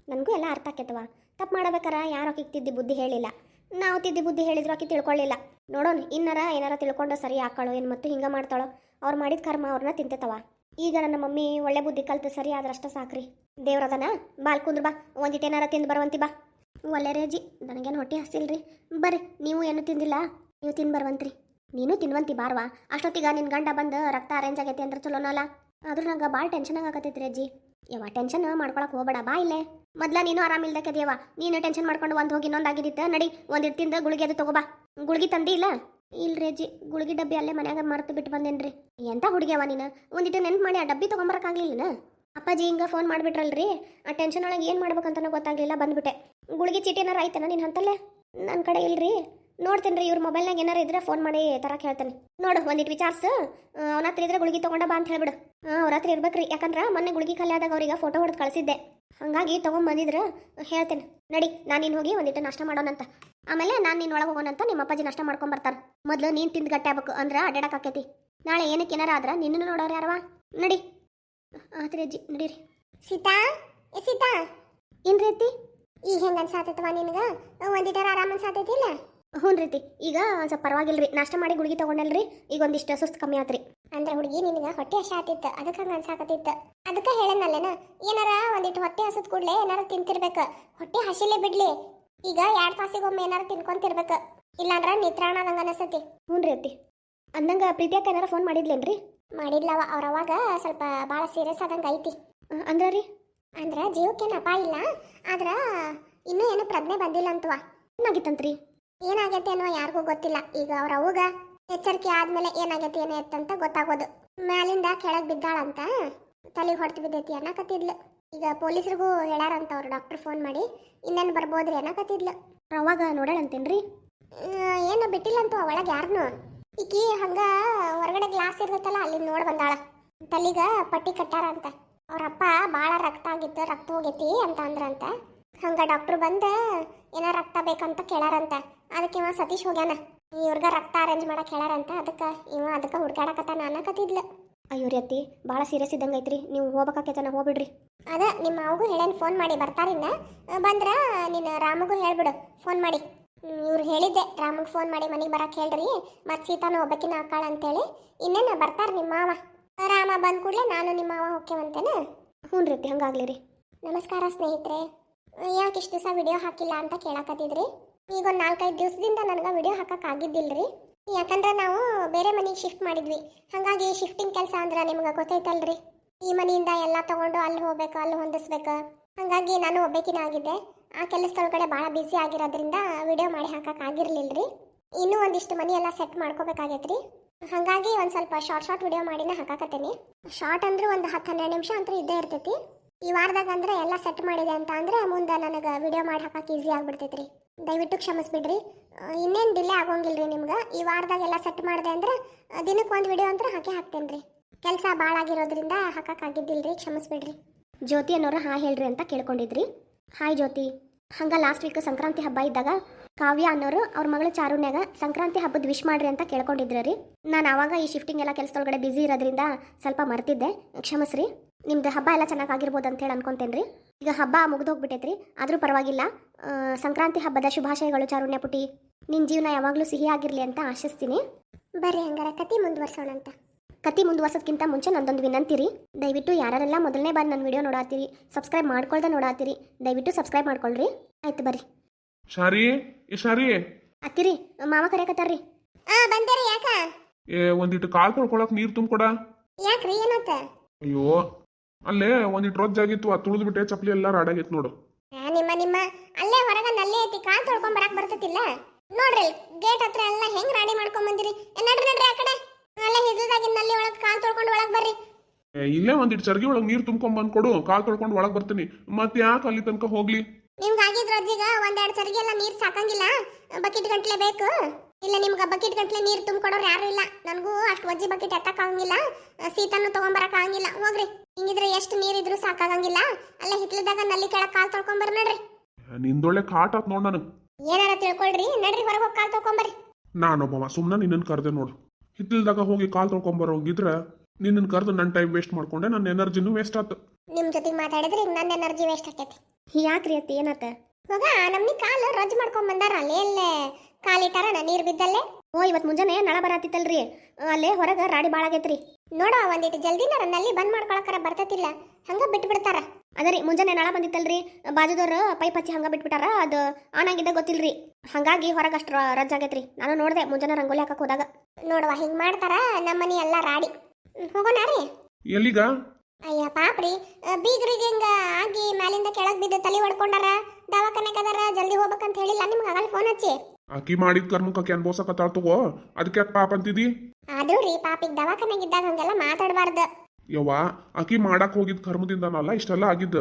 ನನಗೂ ಎಲ್ಲ ಅರ್ಥ ಆಕೈತವ ತಪ್ಪು ಮಾಡಬೇಕಾರ? ಯಾರು ಆಕಿಗೆ ತಿದ್ದಿ ಬುದ್ಧಿ ಹೇಳಿಲ್ಲ. ನಾವು ತಿದ್ದಿ ಬುದ್ಧಿ ಹೇಳಿದ್ರು ಆಕಿ ತಿಳ್ಕೊಳ್ಳಿಲ್ಲ ನೋಡೋಣ ಇನ್ನಾರ ಏನಾರ ತಿಳ್ಕೊಂಡು ಸರಿ ಹಾಕಾಳು ಏನು ಮತ್ತು ಹಿಂಗೆ ಮಾಡ್ತಾಳೋ. ಅವ್ರು ಮಾಡಿದ ಕರ್ಮ ಅವ್ರನ್ನ ತಿಂತೈತವ ಈಗ ನನ್ನ ಮಮ್ಮಿ ಒಳ್ಳೆ ಬುದ್ಧಿ ಕಲ್ತು ಸರಿ ಆದ್ರಷ್ಟ ಸಾಕ್ರಿ. ದೇವ್ರದನ ಬಾಲ್ ಕುಂದ್ರ ಬಾ ಒಂದಿಟ್ಟೇನಾರ ತಿಂದು ಬರುವಂತಿ ಬಾ. ಒಳ್ಳೆ ರೇಜಿ, ನನಗೇನು ಹೊಟ್ಟೆ ಹಸಿಲ್ರಿ? ಬರ್ರಿ, ನೀವು ಏನು ತಿಂದಿಲ್ಲ? ನೀವು ತಿಂದು ಬರುವಂತ್ರಿ. ನೀನು ತಿನ್ವಂತಿ ಬಾರ್ವಾ? ಅಷ್ಟೊತ್ತಿಗ ನಿನ್ನ ಗಂಡ ಬಂದು ರಕ್ತ ಅರೇಂಜ್ ಆಗೈತಿ ಅಂದ್ರೆ ಚಲೋನಲ್ಲ ಆದ್ರೂ ನಂಗೆ ಭಾಳ ಟೆನ್ಷನ್ ಆಗಕತ್ತೈತ್ರಿ ಅಜ್ಜಿ ಯವ್ವ ಟೆನ್ಷನ್ ಮಾಡ್ಕೊಳಕ್ ಹೋಗಬೇಡ, ಬಾ ಇಲ್ಲೇ. ಮೊದ್ಲ ನೀನು ಆರಾಮಿಲ್ದಕ್ಕೆದೇವ ನೀನು ಟೆನ್ಷನ್ ಮಾಡ್ಕೊಂಡು ಒಂದು ಹೋಗಿ ಇನ್ನೊಂದು ಆಗಿದ್ದಿತ್ತ ನಡಿ ಒಂದಿಟ್ಟು ತಿಂದ ಗುಳಿಗೆ ಅದು ತಗೋಬಾ ಗುಳಿಗೆ ತಂದಿ ಇಲ್ಲ? ಇಲ್ರಿ ಅಜ್ಜಿ, ಗುಳಿಗೆ ಡಬ್ಬಿ ಅಲ್ಲೇ ಮನ್ಯಾಗ ಮರೆತು ಬಿಟ್ಟು ಬಂದೇನ್ರಿ. ಎಂತ ಹುಡುಗಿಯವ ನೀನು? ಒಂದಿಟ್ಟು ನೆನ್ಪು ಮಾಡಿ ಆ ಡಬ್ಬಿ ತೊಗೊಂಬರಕ್ಕಾಗ್ಲಿಲ್ಲ ಅಪ್ಪಾಜಿ ಹಿಂಗೆ ಫೋನ್ ಮಾಡಿಬಿಟ್ರಲ್ರಿ, ಆ ಟೆನ್ಷನ್ ಒಳಗೆ ಏನು ಮಾಡ್ಬೇಕಂತನೂ ಗೊತ್ತಾಗ್ಲಿಲ್ಲ, ಬಂದ್ಬಿಟ್ಟೆ. ಗುಳಿಗೆ ಚೀಟಿ ಏನಾರ ಆಯ್ತಾನ ನೀನು ಹಂತಲ್ಲೇ? ನನ್ನ ಕಡೆ ಇಲ್ರಿ. ನೋಡ್ತೀನಿ ರೀ ಇವ್ರ ಮೊಬೈಲ್ನಾಗ ಏನಾರು ಇದ್ರೆ ಫೋನ್ ಮಾಡಿ ತರಕ್ಕೆ ಹೇಳ್ತಾನೆ. ನೋಡು ಒಂದಿಟ್ಟು ವಿಚಾರಿಸು. ಅವನ ಹತ್ರ ಇದ್ರೆ ಗುಳಿಗೆ ತೊಗೊಂಡ ಬಾ ಅಂತ ಹೇಳ್ಬಿಡು. ಹಾಂ ಅವ್ರ ಹತ್ರ ಇರ್ಬೇಕ್ರಿ. ಯಾಕಂದ್ರೆ ಮೊನ್ನೆ ಗುಳಿಗೆ ಖಾಲಿ ಆದಾಗ ಅವ್ರಿಗೆ ಫೋಟೋ ಹೊಡೆದು ಕಳಿಸಿದ್ದೆ. ಹಾಗಾಗಿ ತೊಗೊಂಬಂದಿದ್ರೆ ಹೇಳ್ತೇನೆ. ನಡಿ, ನಾನು ನೀನು ಹೋಗಿ ಒಂದಿಟ್ಟು ನಾಷ್ಟ ಮಾಡೋಣಂತ. ಆಮೇಲೆ ನಾನು ನಿನ್ನ ಒಳಗೆ ಹೋಗೋಣಂತ ನಿಮ್ಮ ಅಪ್ಪಾಜಿ ನಷ್ಟ ಮಾಡ್ಕೊಂಡ್ ಬರ್ತಾರೆ. ಮೊದಲು ನೀನು ತಿಂದು ಗಟ್ಟೆ ಆಗ್ಬೇಕು ಅಂದ್ರೆ ಅಡ್ಡಾಡಕ್ ಆಕೈತಿ. ನಾಳೆ ಏನಕ್ಕೆ ಏನಾರ ಆದ್ರೆ ನಿನ್ನನ್ನು ನೋಡೋರು ಯಾರವ? ನಡಿ. ಆತ್ರಿ ಅಜ್ಜಿ ನಡೀರಿ. ಸೀತಾ ಏ ಸೀತಾ. ಏನ್ ರೀತಿ ಈಗ ಹೆಂಗ ಅನ್ಸಾತೈತವ ನಿನಗ? ಒಂದಿಟರ ಆರಾಮ್ ಅನ್ಸಾತೈತಿ ಇಲ್ಲ ಹ್ಞೂ ರೀತಿ ಈಗ ಸ್ವಲ್ಪ ಪರವಾಗಿಲ್ರಿ. ನಾಷ್ಟ ಮಾಡಿ ಗುಳಿಗೆ ತಗೊಂಡಲ್ರಿ. ಈಗ ಒಂದಿಷ್ಟು ಸುಸ್ತು ಕಮ್ಮಿ ಆತ್ರಿ. ಅಂದ್ರೆ ಹುಡುಗಿ ನಿನಗ ಹೊಟ್ಟೆ ಹಸಿ ಆತಿತ್ತು. ಅದಕ್ಕೆ ಹಂಗ ಅನ್ಸಾಕತ್ತಿತ್ತು. ಅದಕ್ಕೆ ಹೇಳನಲ್ಲೇನ? ಏನಾರ ಒಂದಿಟ್ಟು ಹೊಟ್ಟೆ ಹಸದ್ ಕೂಡ್ಲೆ ಏನಾರ ತಿಂತಿರ್ಬೇಕು. ಹೊಟ್ಟೆ ಹಸಿಲೇ ಬಿಡ್ಲಿ. ಈಗ ಎರಡು ತಾಸಿಗೊಮ್ಮೆ ಏನಾರ ತಿನ್ಕೊಂತಿರ್ಬೇಕು. ಇಲ್ಲಾಂದ್ರೆ ನಿತ್ರಾಣ ನಂಗ ಅನಿಸ್ತೈತಿ. ಹ್ಞೂ ರೀ ಅತ್ತಿ. ಅಂದಂಗ ಪ್ರೀತಿಯಕ್ಕ ಏನಾರ ಫೋನ್ ಮಾಡಿದ್ಲೇನ್ರಿ? ಮಾಡಿದ್ಲವ ಅವ್ರ ಅವಾಗ ಸ್ವಲ್ಪ ಭಾಳ ಸೀರಿಯಸ್ ಆದಂಗ ಐತಿ. ಅಂದ್ರ ರೀ? ಅಂದ್ರ ಜೀವಕ್ಕೇನು ಅಪಾಯ ಇಲ್ಲ ಆದ್ರ ಇನ್ನೂ ಏನು ಪ್ರಜ್ಞೆ ಬಂದಿಲ್ಲ ಅಂತವ ಏನಾಗಿತ್ತಂತ್ರಿ? ಏನಾಗೈತೆ ಅನ್ನೋ ಯಾರಿಗೂ ಗೊತ್ತಿಲ್ಲ. ಈಗ ಅವ್ರ ಅವಾಗ ಎಚ್ಚರಿಕೆ ಆದ್ಮೇಲೆ ಏನಾಗೈತೆ ಏನೇ ಅಂತ ಗೊತ್ತಾಗೋದು. ಮ್ಯಾಲಿಂದ ಕೆಳಗೆ ಬಿದ್ದಾಳಂತ ತಲೆಗೆ ಹೊಡೆದು ಬಿದ್ದೈತಿ ಅನ್ನಕತ್ತಿದ್ಲು. ಈಗ ಪೊಲೀಸರಿಗೂ ಹೇಳಾರಂತ ಅವ್ರು ಡಾಕ್ಟರ್ ಫೋನ್ ಮಾಡಿ. ಇನ್ನೇನು ಬರ್ಬೋದ್ರಿ ಅನ್ನಕತ್ತಿದ್ಲು. ಅವಾಗ ನೋಡೋಣಂತೇನ್ರಿ? ಏನು ಬಿಟ್ಟಿಲ್ಲಂತ ಒಳಗೆ ಯಾರನ್ನು ಈಕಿ ಹಂಗೆ ಹೊರಗಡೆ ಗ್ಲಾಸ್ ಇರ್ತೈತಲ್ಲ ಅಲ್ಲಿ ನೋಡಿ ಬಂದಾಳ. ತಲೆಗೆ ಪಟ್ಟಿ ಕಟ್ಟಾರ ಅಂತ ಅವ್ರ ಅಪ್ಪ ಭಾಳ ರಕ್ತ ಆಗಿತ್ತು ರಕ್ತ ಹೋಗೈತಿ ಅಂತ ಅಂದ್ರಂತ. ಹಂಗೆ ಡಾಕ್ಟ್ರು ಬಂದು ಏನೋ ರಕ್ತ ಬೇಕಂತ ಕೇಳಾರಂತ. ಅದಕ್ಕೆ ಇವ ಸತೀಶ್ ಹೋಗ್ಯಾನ. ಇವ್ರಿಗೆ ರಕ್ತ ಅರೇಂಜ್ ಮಾಡಕ್ಕೆ ಹೇಳಾರಂತ. ಅದಕ್ಕೆ ಇವ ಅದಕ್ಕೆ ಹುಡ್ಕಾಡಕತ್ತಾನ ಅನ್ನಕತ್ತಿದ್ಲು. ಅಯ್ಯೋ ರೀ ಅತ್ತಿ ಭಾಳ ಸೀರಿಯಸ್ ಇದ್ದಂಗೆ ಐತ್ರಿ. ನೀವು ಹೋಗ್ಬೇಕಾಕೈತನ ಹೋಗ್ಬಿಡ್ರಿ. ಅದ ನಿಮ್ಮ ಅವಗೂ ಹೇಳೇನು ಫೋನ್ ಮಾಡಿ ಬರ್ತಾರಿನ್ನ ಬಂದ್ರೆ ನಿನ್ನ ರಾಮಗೂ ಹೇಳ್ಬಿಡು ಫೋನ್ ಮಾಡಿ. ಇವ್ರು ಹೇಳಿದ್ದೆ ರಾಮಗೆ ಫೋನ್ ಮಾಡಿ ಮನೆಗೆ ಬರಕ್ಕೆ ಹೇಳ್ರಿ. ಮತ್ತು ಸೀತಾನು ಒಬ್ಬಕಿನ ಅಕ್ಕಾಳ ಅಂತೇಳಿ. ಇನ್ನೇನು ಬರ್ತಾರೆ ನಿಮ್ಮ ಮಾವ? ರಾಮ ಬಂದ ಕೂಡಲೇ ನಾನು ನಿಮ್ಮ ಮಾವ ಹೋಗ್ಯವಂತೇನೆ ಹ್ಞೂ ರೀತಿ ಹಂಗಾಗ್ಲಿ ರೀ. ನಮಸ್ಕಾರ ಸ್ನೇಹಿತರೆ. ಯಾಕೆ ಇಷ್ಟು ದಿವಸ ವಿಡಿಯೋ ಹಾಕಿಲ್ಲ ಅಂತ ಕೇಳಕತ್ತಿದ್ರಿ? ಈಗ ಒಂದು ನಾಲ್ಕೈದು ದಿವಸದಿಂದ ನನಗೆ ವಿಡಿಯೋ ಹಾಕಕ್ಕೆ ಆಗಿದ್ದಿಲ್ರಿ. ಯಾಕಂದ್ರೆ ನಾವು ಬೇರೆ ಮನೆಗೆ ಶಿಫ್ಟ್ ಮಾಡಿದ್ವಿ. ಹಾಗಾಗಿ ಶಿಫ್ಟಿಂಗ್ ಕೆಲಸ ಅಂದ್ರೆ ನಿಮ್ಗೆ ಗೊತ್ತೈತಲ್ರಿ. ಈ ಮನೆಯಿಂದ ಎಲ್ಲ ತಗೊಂಡು ಅಲ್ಲಿ ಹೋಗ್ಬೇಕು, ಅಲ್ಲಿ ಹೊಂದಿಸ್ಬೇಕು. ಹಾಗಾಗಿ ನಾನು ಒಬ್ಬಕಿನ ಆಗಿದ್ದೆ. ಆ ಕೆಲಸದೊಳಗಡೆ ಭಾಳ ಬ್ಯುಸಿ ಆಗಿರೋದ್ರಿಂದ ವಿಡಿಯೋ ಮಾಡಿ ಹಾಕಕ್ಕೆ ರೀ ಇನ್ನೂ ಒಂದಿಷ್ಟು ಮನೆ ಎಲ್ಲ ಸೆಟ್ ಮಾಡ್ಕೋಬೇಕಾಗೈತ್ರಿ. ಹಾಗಾಗಿ ಒಂದು ಸ್ವಲ್ಪ ಶಾರ್ಟ್ ಶಾರ್ಟ್ ವಿಡಿಯೋ ಮಾಡಿನ ಹಾಕಾಕತ್ತೀನಿ. ಶಾರ್ಟ್ ಅಂದ್ರೆ ಒಂದು ಹತ್ತು ಹನ್ನೆರಡು ನಿಮಿಷ ಅಂತೂ ಇದ್ದೇ ಇರ್ತೈತಿ. ಈ ವಾರದಾಗ ಅಂದ್ರೆ ಎಲ್ಲ ಸೆಟ್ ಮಾಡಿದೆ ಅಂತ ಅಂದ್ರೆ ಮುಂದೆ ನನಗೆ ವಿಡಿಯೋ ಮಾಡಿ ಹಾಕಕ್ಕೆ ಈಸಿ ಆಗ್ಬಿಡ್ತೈತ್ರಿ. ದಯವಿಟ್ಟು ಕ್ಷಮಿಸ್ಬಿಡ್ರಿ. ಇನ್ನೇನು ಡಿಲೇ ರೀ ನಿಮ್ಗೆ? ಈ ವಾರದಾಗ ಎಲ್ಲ ಸೆಟ್ ಮಾಡಿದೆ ಅಂದ್ರೆ ದಿನಕ್ಕೆ ಒಂದು ವಿಡಿಯೋ ಅಂದ್ರೆ ಹಾಕಿ ಹಾಕ್ತೇನೆ ರೀ ಕೆಲಸ ಭಾಳ ಆಗಿರೋದ್ರಿಂದ ರೀ ಕ್ಷಮಿಸ್ಬಿಡ್ರಿ. ಜ್ಯೋತಿ ಅನ್ನೋರು ಹಾಯ್ ಹೇಳ್ರಿ ಅಂತ ಕೇಳ್ಕೊಂಡಿದ್ರಿ. ಹಾಯ್ ಜ್ಯೋತಿ. ಹಂಗ ಲಾಸ್ಟ್ ವೀಕ್ ಸಂಕ್ರಾಂತಿ ಹಬ್ಬ ಇದ್ದಾಗ ಕಾವ್ಯ ಅನ್ನೋರು ಅವ್ರ ಮಗಳು ಚಾರುಣ್ಯಾಗ ಸಂಕ್ರಾಂತಿ ಹಬ್ಬದ ವಿಶ್ ಮಾಡ್ರಿ ಅಂತ ಕೇಳ್ಕೊಂಡಿದ್ರು ರೀ. ನಾನು ಆವಾಗ ಈ ಶಿಫ್ಟಿಂಗ್ ಎಲ್ಲ ಕೆಲಸದೊಳಗಡೆ ಬ್ಯುಸಿ ಇರೋದ್ರಿಂದ ಸ್ವಲ್ಪ ಮರ್ತಿದ್ದೆ. ಕ್ಷಮಸ್ರಿ. ನಿಮ್ದು ಹಬ್ಬ ಎಲ್ಲ ಚೆನ್ನಾಗಿ ಆಗಿರ್ಬೋದು ಅಂತ ಹೇಳಿ ಅನ್ಕೊಂತೇನೆ ರೀ. ಈಗ ಹಬ್ಬ ಮುಗ್ದೋಗ್ಬಿಟ್ಟೈತ್ರಿ. ಆದರೂ ಪರವಾಗಿಲ್ಲ. ಸಂಕ್ರಾಂತಿ ಹಬ್ಬದ ಶುಭಾಶಯಗಳು ಚಾರುಣ್ಯ ಪುಟಿ ನಿನ್ನ ಜೀವನ ಯಾವಾಗಲೂ ಸಿಹಿ ಆಗಿರಲಿ ಅಂತ ಆಶಿಸ್ತೀನಿ. ಬರ್ರಿ ಹಂಗಾರ ಕತಿ ಮುಂದುವರ್ಸೋಣ ಅಂತ ಕತಿ ಮುಂದುವರ್ಸೋದ್ಕಿಂತ ಮುಂಚೆ ನಂದೊಂದು ವಿನಂತಿ ರೀ ದಯವಿಟ್ಟು ಯಾರೆಲ್ಲ ಮೊದಲನೇ ಬಾರಿ ನನ್ನ ವಿಡಿಯೋ ನೋಡಾತೀರಿ ಸಬ್ಸ್ಕ್ರೈಬ್ ಮಾಡ್ಕೊಳ್ದೆ ನೋಡಾತೀರಿ ದಯವಿಟ್ಟು ಸಬ್ಸ್ಕ್ರೈಬ್ ಮಾಡ್ಕೊಳ್ರಿ. ಆಯ್ತು ಬರ್ರಿ. ಶಾರಿ ಏ ಶಾರಿ. ಅತ್ತಿರಿ ಮಾವ ಕರೆಕತ್ತಾರ್ರಿ. ಆ ಬಂದೇರಿ ಯಾಕ? ಏ ಒಂದಿಟ್ಟು ಕಾಲ್ ತೊಳ್ಕೊಳಕ್ ನೀರ್ ತುಂಬ್ಕೊಡ. ಯಾಕ್ರಿ ಏನಾತ? ಅಯ್ಯೋ ಅಲ್ಲೇ ಒಂದಿಟ್ಟು ರೊಜ್ಜಾಗಿತ್ತು ಆ ತುಳಿದು ಬಿಟ್ಟೆ ಚಪ್ಲಿ ಎಲ್ಲ ರಾಡಾಗಿತ್ತು ನೋಡು. ನಿಮ್ಮ ನಿಮ್ಮ ಅಲ್ಲೇ ಹೊರಗ ನಲ್ಲೇ ಐತಿ ಕಾಲ್ ತೊಳ್ಕೊಂಡ್ ಬರಕ್ ಬರ್ತತಿಲ್ಲ? ನೋಡ್ರಿ ಗೇಟ್ ಹತ್ರ ಎಲ್ಲ ಹೆಂಗ್ ರಾಡಿ ಮಾಡ್ಕೊಂಡ್ ಬಂದಿರಿ? ಏ, ನಡ್ರಿ ನಡ್ರಿ ಆ ಕಡೆ. ಅಲ್ಲೇ ಹಿದ್ಲದಾಗಿನ ನಲ್ಲಿ ಒಳಗ್ ಕಾಲ್ ತೊಳ್ಕೊಂಡು ಒಳಗ್ ಬರ್ರಿ. ಏ, ಇಲ್ಲೇ ಒಂದಿಟ್ಟು ಚರ್ಗಿ ಒಳಗೆ ನೀರ್ ತುಂಬ್ಕೊಂಡ್ ಬಂದ್ ಕೊಡು. ಕಾಲ್ ತೊಳ್ಕೊಂಡು ಒಳಗ್ ಬರ್ತೀನಿ. ಮತ್ತೆ ಯಾಕೆ ಅಲ್ಲಿ ತನಕ ಹೋಗ್ಲಿ? ನಿಮ್ಗೆ ಆಗಿದ್ರ ಅಜ್ಜಿಗ ಒಂದೆರಡು ಸರಿಗೆ ಎಲ್ಲ ನೀರ್ ಸಾಕಂಗಿಲ್ಲ. ಬಕೆಟ್ ಗಂಟ್ಲೆ ಬೇಕು. ಇಲ್ಲ ನಿಮ್ಗೆ ಬಕೆಟ್ ಗಂಟ್ಲೆ ನೀರ್ ತುಂಬಿಕೊಡೋರು ಯಾರು ಇಲ್ಲ. ನನಗೂ ಅಷ್ಟು ಒಜ್ಜಿ ಬಕೆಟ್ ಎತ್ತಕ್ಕಾಗಂಗಿಲ್ಲ. ಸೀತನ್ನು ತಗೊಂಬರಕ್ ಆಗಂಗಿಲ್ಲ ಹೋಗ್ರಿ. ಹಿಂಗಿದ್ರೆ ಎಷ್ಟು ನೀರಿದ್ರು ಸಾಕಾಗಂಗಿಲ್ಲ. ಅಲ್ಲ ಹಿತ್ಲದಾಗ ನಲ್ಲಿ ಕೆಳಗೆ ಕಾಲ್ ತೊಳ್ಕೊಂಬರ್ ನಡ್ರಿ. ನಿಂದೊಳ್ಳೆ ಕಾಟ್ ಆತ್ ನೋಡ್ ನಾನು ಏನಾರ ತಿಳ್ಕೊಳ್ರಿ. ನಡ್ರಿ ಹೊರಗೆ ಹೋಗಿ ಕಾಲ್ ತೊಳ್ಕೊಂಬರ್ರಿ ನಾನೊಬ್ಬವ. ಸುಮ್ಮನೆ ನಿನ್ನನ್ನು ಕರೆದೆ ನೋಡು. ಹಿತ್ತಲ್ದಾಗ ಹೋಗಿ ಕಾಲ್ ತೊಳ್ಕೊಂಬರೋಗಿದ್ರೆ ನಿನ್ನನ್ನು ಕರೆದು ನನ್ನ ಟೈಮ್ ವೇಸ್ಟ್ ಮಾಡ್ಕೊಂಡೆ ನನ್ನ ಎನರ್ಜಿನೂ ವೇಸ್ಟ್ ಆಯ್ತು ನಿಮ್ ಜೊತೆಗೆ ಮಾತಾಡಿದ್ರೆ ಈಗ ನನ್ನ ಎನರ್ಜಿ ವೇಸ್ಟ್ ಆಕೈತಿ ಯಾಕ್ರಿ ಅತ್ತಿ ಏನತ್ತ ಮಗ ನಮ್ಮನಿ ಕಾಲು ರಜ್ ಮಾಡ್ಕೊಂಡ್ ಬಂದಾರ ಅಲ್ಲೇ ಅಲ್ಲೇ ಕಾಲಿಟ್ಟಾರ ನೀರು ಬಿದ್ದಲ್ಲೇ? ಓ ಇವತ್ತು ಮುಂಜಾನೆ ನಳ ಬರತ್ತಿತ್ತಲ್ರಿ ಅಲ್ಲೇ ಹೊರಗ ರಾಡಿ ಬಾಳ ಆಗೈತ್ರಿ. ನೋಡ ಒಂದಿಟ್ಟು ಜಲ್ದಿನಾರ ನಲ್ಲಿ ಬಂದ್ ಮಾಡ್ಕೊಳಕರ ಬರ್ತತಿಲ್ಲ. ಹಂಗ ಬಿಟ್ಬಿಡ್ತಾರ. ಅದರಿ ಮುಂಜಾನೆ ನಳ ಬಂದಿತ್ತಲ್ರಿ. ಬಾಜುದವ್ರು ಪೈಪ್ ಹಚ್ಚಿ ಹಂಗ ಬಿಟ್ಬಿಟ್ಟಾರ. ಅದು ಆನ್ ಆಗಿದ್ದ ಗೊತ್ತಿಲ್ರಿ. ಹಂಗಾಗಿ ಹೊರಗ ಅಷ್ಟು ರಜ್ ಆಗೈತ್ರಿ. ನಾನು ನೋಡ್ದೆ ಮುಂಜಾನೆ ರಂಗೋಲಿ ಹಾಕಕ್ ಹೋದಾಗ. ನೋಡುವ ಹಿಂಗ್ ಮಾಡ್ತಾರ ನಮ್ಮನಿ ಎಲ್ಲ ರಾಡಿ. ಹೋಗೋಣ ರೀ. ಎಲ್ಲಿಗ? ಅಯ್ಯ ಪಾಪ್ರಿ ಬೀಗ್ರಿಗೆ ಹಿಂಗ ಆಗಿ ಮ್ಯಾಲಿಂದ ಕೆಳಗ್ ಬಿದ್ದು ತಲೆ ಹೊಡ್ಕೊಂಡಾರ ದವಾಖಾನೆಗೆ ಅದಾರ ಜಲ್ದಿ ಹೋಗ್ಬೇಕಂತ ಹೇಳಿಲ್ಲ. ನಿಮ್ಗೆ ಆಗಲ್ಲ ಫೋನ್ ಹಚ್ಚಿ. ಆಕಿ ಮಾಡಿದ ಕರ್ಮಕ್ಕೆ ಅನ್ಬೋಸಕತ್ತಾಳ ತಗೋ. ಅದಕ್ಕೆ ಯಾಕೆ ಪಾಪ ಅಂತಿದಿ? ಆದ್ರೂ ರೀ ಪಾಪಿಗೆ ದವಾಖಾನೆಗೆ ಇದ್ದಾಗ ಹಂಗೆಲ್ಲ ಮಾತಾಡಬಾರ್ದು. ಯವ್ವ ಆಕಿ ಮಾಡಕ್ ಹೋಗಿದ್ ಕರ್ಮದಿಂದನಲ್ಲ ಇಷ್ಟೆಲ್ಲ ಆಗಿದ್ದ.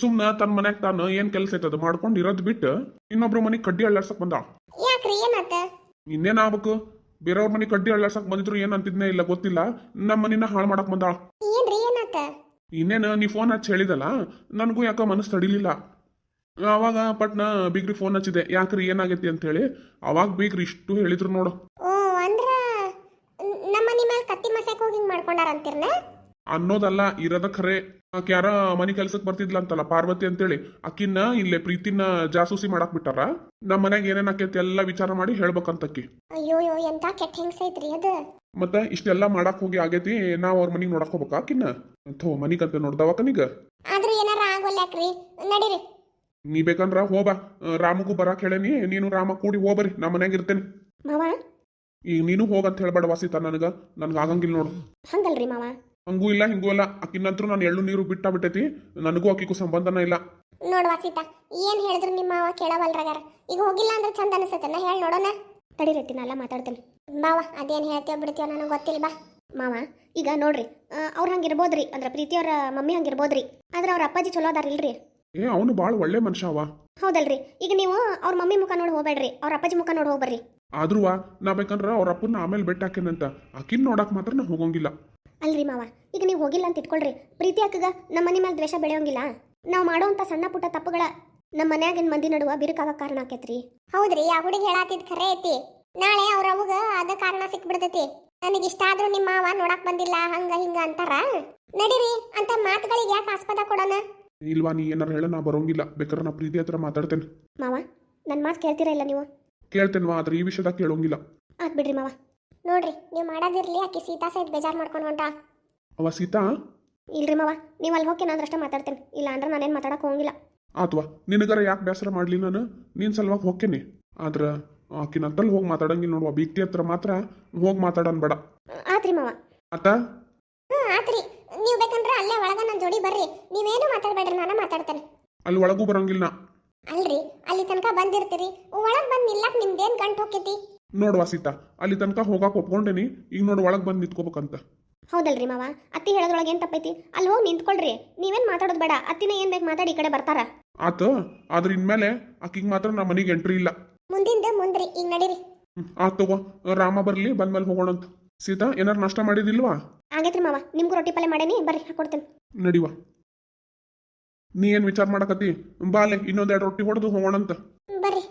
ಸುಮ್ನ ತನ್ನ ಮನ್ಯಾಗ ತಾನು ಏನ್ ಕೆಲ್ಸ ಐತದ ಮಾಡ್ಕೊಂಡು ಇರೋದ್ ಬಿಟ್ಟು ಇನ್ನೊಬ್ರು ಮನೆ ಕಡ್ಡಿ ಅಳ್ಳಾಡ್ಸಕ್ ಬಂದ ಯಾಕ್ರಿ ಏನಾತ ಇನ್ನೇನ್ ಆಗ್ಬೇಕು? ಬೇರೆಯವ್ರ ಮನೆ ಕಡ್ಡಿ ಅಳ್ಳಾಡ್ಸಕ್ ಬಂದಿದ್ರು ಏನ್ ಅಂತಿದ್ನೇ ಇಲ್ಲ ಗೊತ್ತಿಲ್ಲ. ನಮ್ಮ ಮನಿನ ಹಾಳು ಮಾಡಕ್ ಬಂದಾಳ. ಏನ್ರಿ ಏನಾತ ಇನ್ನೇನು ನೀ ಫೋನ್ ಹಚ್ಚಿ ಹೇಳಿದಲ್ಲ? ನನಗೂ ಯಾಕ ಮನಸ್ಸು ತಡಿಲಿಲ್ಲ. ಅವಾಗ ಪಟ್ನ ಬೀಗ್ರಿ ಫೋನ್ ಹಚ್ಚಿದೆ. ಯಾಕ್ರಿ ಏನಾಗೈತಿ ಅಂತ ಹೇಳಿ ಅವಾಗ ಬೀಗ್ರಿ ಇಷ್ಟು ಹೇಳಿದ್ರು ನೋಡು. ಓ ಅಂದ್ರ ನಮ್ಮ ಮನಿ ಮೇಲೆ ಕತ್ತಿ ಮಸಕ್ ಹೋಗಿ ಹಿಂಗ್ ಮಾಡ್ಕೊಂಡಾರ ಅಂತಿರ್ನ ಅನ್ನೋದಲ್ಲ ಇರೋದ ಖರೆ. ಆಕೆ ಯಾರ ಮನೆ ಕೆಲ್ಸಕ್ಕೆ ಬರ್ತಿದ್ಲ ಅಂತಲ್ಲ ಪಾರ್ವತಿ ಅಂತೇಳಿ. ಅಕ್ಕಿನ್ನ ಇಲ್ಲೇ ಪ್ರೀತಿನ ಜಾಸೂಸಿ ಮಾಡಕ್ ಬಿಟ್ಟಾರ. ನಮ್ಮ ಮನ್ಯಾಗ ಏನೇನ್ ಆಕೈತಿ ಎಲ್ಲ ವಿಚಾರ ಮಾಡಿ ಹೇಳ್ಬೇಕಂತಕ್ಕಿ ಅಯ್ಯೋ ಅಯ್ಯೋ ಎಂತ ಕೆಟ್ಟ ಹೆಂಗ್ಸೈತ್ರಿ ಅದು. ಮತ್ತೆ ಇಷ್ಟೆಲ್ಲ ಮಾಡಕ್ ಹೋಗಿ ಆಗೈತಿ. ನಾವ್ ಅವ್ರ ಮನಿಗ್ ನೋಡಕ್ ಹೋಗ್ಬೇಕಾ ಅಕ್ಕಿನ್ನ ಥೋ ಮನಿಗಂತ ನೋಡ್ದವಕನಿಗ ಆದ್ರೆ ಏನಾರ ಆಗೋಲ್ಯಾಕ್ರಿ. ನಡೀರಿ. ನೀ ಬೇಕಂದ್ರ ಹೋಬ. ರಾಮಗೂ ಬರಾಕ್ ಹೇಳೇನಿ ನೀನು ರಾಮ ಕೂಡಿ ಹೋಗ್ರಿ ನಮ್ಮ ಮನ್ಯಾಗ ಇರ್ತೇನೆ. ಮಾವ? ಈಗ ನೀನು ಹೋಗಂತ ಹೇಳ್ಬೇಡ ವಾಸಿತ ನನಗ. ನನ್ಗ ಆಗಂಗಿಲ್ಲ ನೋಡು. ಹಂಗಲ್ರಿ ಮಾವ? ಹಂಗೂ ಇಲ್ಲ ಹಿಂಗೂ ಇಲ್ಲ ಆಕಿನಂತ್ರು ನಾನು ಎಳ್ಳು ನೀರು ಬಿಟ್ಟ ಬಿಟ್ಟೈತಿ. ನನಗೂ ಅಕ್ಕಿಗೂ ಸಂಬಂಧನ ಇಲ್ಲ. ನೋಡ್ ವಾಸಿತ ಏನ್ ಹೇಳಿದ್ರು ನಿಮ್ಮ ಮಾವ ಕೇಳವಲ್ರಗಾರ ಈಗ ಹೋಗಿಲ್ಲ ಅಂದ್ರೆ ಚಂದ ಅನಿಸುತ್ತನ ಹೇಳಿ ನೋಡೋಣ. ತಡಿರತ್ತಿ ಅಲ್ಲ ಮಾತಾಡ್ತೇನೆ. ಮಾವ ಅದೇನ್ ಹೇಳ್ತೀವ ಬಿಡ್ತೀವ ನನಗೆ ಗೊತ್ತಿಲ್ಲ. ಬಾ. ಮಾವ ಈಗ ನೋಡ್ರಿ. ಅವ್ರ ಹಂಗಿರ್ಬೋದ್ರಿ. ಅಂದ್ರೆ ಪ್ರೀತಿಯವ್ರ ಮಮ್ಮಿ ಹಂಗಿರ್ಬೋದ್ರಿ. ಆದ್ರೆ ಅವ್ರ ಅಪ್ಪಾಜಿ ಚಲೋ ಅದಾರಿಲ್ರಿ ಏ ಅವನು ಭಾಳ ಒಳ್ಳೆ ಮನುಷ್ಯ ಅವ. ಹೌದಲ್ರಿ. ಈಗ ನೀವು ಅವ್ರ ಮಮ್ಮಿ ಮುಖ ನೋಡಿ ಹೋಗ್ಬೇಡ್ರಿ. ಅವ್ರ ಅಪ್ಪಾಜಿ ಮುಖ ನೋಡಿ ಹೋಗ್ಬರ್ರಿ. ಆದ್ರೂ ನಾ ಬೇಕಂದ್ರ ಅವ್ರ ಅಪ್ಪನ ಆಮೇಲೆ ಬೆಟ್ಟ ಹಾಕಿನಂತ ಆಕಿನ್ ನೋಡಕ್ ಮಾತ್ರ ನಾ ಹೋಗಂಗಿಲ್ಲ. ಅಲ್ರಿ ಮಾವ ಈಗ ನೀವು ಹೋಗಿಲ್ಲ ಅಂತ ಇಟ್ಕೊಳ್ರಿ. ಪ್ರೀತಿ ಅಕ್ಕಗ ನಮ್ಮ ಮನೆ ಮೇಲೆ ದ್ವೇಷ ಬೆಳೆಯೋಂಗಿಲ್ಲ. ನಾವು ಮಾಡೋಂಥ ಸಣ್ಣ ಪುಟ್ಟ ತಪ್ಪುಗಳ ನಮ್ಮ ಮನ್ಯಾಗಿನ ಮಂದಿ ನಡುವ ಬಿರುಕಾಗ ಕಾರಣ ಆಕೈತ್ರಿ ಹೌದ್ರಿ ಆ ಹುಡುಗಿ ಹೇಳಾತಿದ್ ಖರೆ ಐತಿ. ನಾಳೆ ಅವ್ರ ಅವಗ ಅದ ಕಾರಣ ಸಿಕ್ಬಿಡ್ತೈತಿ. ನನಗೆ ಇಷ್ಟ ಆದ್ರೂ ನಿಮ್ಮ ಮಾವ ನೋಡಕ್ ಬಂದಿಲ್ಲ ಹಂಗ ಹಿಂಗ ಅಂತಾರ. ನಡೀರಿ ಅಂತ ಮಾತುಗಳಿಗೆ ಯಾಕೆ ಆಸ್ಪದ ಕೊಡೋಣ? ಇಲ್ವಾ ನೀ ಏನಾರ ಹೇಳ ನಾ ಬರೋಂಗಿಲ್ಲ. ಬೇಕಾದ್ರೆ ನಾ ಪ್ರೀತಿ ಹತ್ರ ಮಾತಾಡ್ತೇನೆ. ಮಾವ ನನ್ನ ಮಾತು ಕೇಳ್ತೀರಾ ಇಲ್ಲ ನೀವು? ಕೇಳ್ತೇನ್ವಾ ಆದ್ರೆ ಈ ವಿಷಯದಾಗ ಕೇಳೋಂಗಿಲ್ಲ. ಆತ್ ಬಿಡ್ರಿ ಮಾವ. ನೋಡ್ರಿ ನೀವು ಮಾಡೋದಿರ್ಲಿ ಆಕಿ ಸೀತಾ ಸಹಿತ ಬೇಜಾರ್ ಮಾಡ್ಕೊಂಡು ಹೊಂಟ ಅವ ಸೀತಾ? ಇಲ್ರಿ ಮಾವ ನೀವು ಅಲ್ಲಿ ಹೋಗಿ ನಾನು ಅಷ್ಟೇ ಮಾತಾಡ್ತೇನೆ. ಇಲ್ಲ ಅಂದ್ರೆ ನಾನೇನು ಮಾತಾಡಕ್ಕೆ ಹೋಗಂಗಿಲ್ಲ. ಆತ್ವಾ ನಿನಗರ ಯಾಕೆ ಬೇಸರ ಮಾಡ್ಲಿ ನಾನು? ನಿನ್ನ ಸಲುವಾಗಿ ಹೋಗ್ತೇನೆ. ಆದ್ರ ಆಕಿನ ನಂತಲ್ಲಿ ಹೋಗಿ ಮಾತಾಡಂಗಿಲ್ಲ ನೋಡುವ ಬೀಗ್ತಿ ಹತ್ರ ಮಾತ್ರ ಹೋಗಿ ಮಾತಾಡೋಣ ಬೇಡ. ಆತ್ರಿ ಮಾವ. ಆತ? ಹ್ಞೂ ಆತ್ರಿ. ನೀವು ಬೇಕಂದ್ರೆ ಅಲ್ಲೇ ಒಳಗ ನನ್ನ ಜೋಡಿ ಬರ್ರಿ. ನೀವೇನು ಮಾತಾಡಬೇಡ್ರಿ ನಾನು ಮಾತಾಡ್ತೇನೆ. ಅಲ್ಲಿ ಒಳಗೂ ಬರಂಗಿಲ್ಲ. ಅಲ್ರಿ ಅಲ್ಲಿ ತನಕ ಬಂದಿರ್ತೀರಿ. ಒಳಗ್ ಬಂದ್ ನಿಲ್ಲಕ್ ನಿಮ್ದೇನ್ ಗಂಟ್ ಹೋಗ್ತೈತಿ? ನೋಡು ಸೀತಾ ಅಲ್ಲಿ ತನಕ ಹೋಗಕ್ಕೆ ಒಪ್ಕೊಂಡೇನಿ. ಈಗ ನೋಡು ಒಳಗೆ ಬಂದು ನಿಂತ್ಕೋಬೇಕಂತ. ಹೌದಲ್ರಿ ಮಾವ ಅತ್ತಿ ಹೇಳೋದ್ರೊಳಗೆ ಏನ್ ತಪ್ಪೈತಿ? ಅಲ್ಲಿ ಹೋಗಿ ನಿಂತ್ಕೊಳ್ರಿ. ನೀವೇನ್ ಮಾತಾಡೋದು ಬೇಡ. ಅತ್ತಿನ ಏನ್ ಬೇಕು ಮಾತಾಡಿ ಈ ಕಡೆ ಬರ್ತಾರ. ಆತ ಆದ್ರ ಇನ್ಮೇಲೆ ಆಕಿಗೆ ಮಾತ್ರ ನಮ್ಮ ಮನೆಗೆ ಎಂಟ್ರಿ ಇಲ್ಲ. ಮುಂದಿಂದ ಮುಂದ್ರಿ ಈಗ ನಡೀರಿ. ಆತ್ ತಗೋ ರಾಮ ಬರ್ಲಿ ಬಂದ್ಮೇಲೆ ಹೋಗೋಣಂತ. ಸೀತಾ ಏನಾರು ನಾಷ್ಟ ಮಾಡಿದಿಲ್ವಾ? ಆಗೈತ್ರಿ ಮಾವ ನಿಮ್ಗೂ ರೊಟ್ಟಿ ಪಲ್ಯ ಮಾಡೇನಿ ಬರ್ರಿ ಹಾಕೊಡ್ತೇನೆ ನಡಿವ ನೀ ಏನ್ ವಿಚಾರ ಮಾಡಕತ್ತಿ? ಬಾಲೆ ಇನ್ನೊಂದೆರಡು ರೊಟ್ಟಿ ಹೊಡೆದು ಹೋಗೋಣಂತ. ಬರ್ರಿ.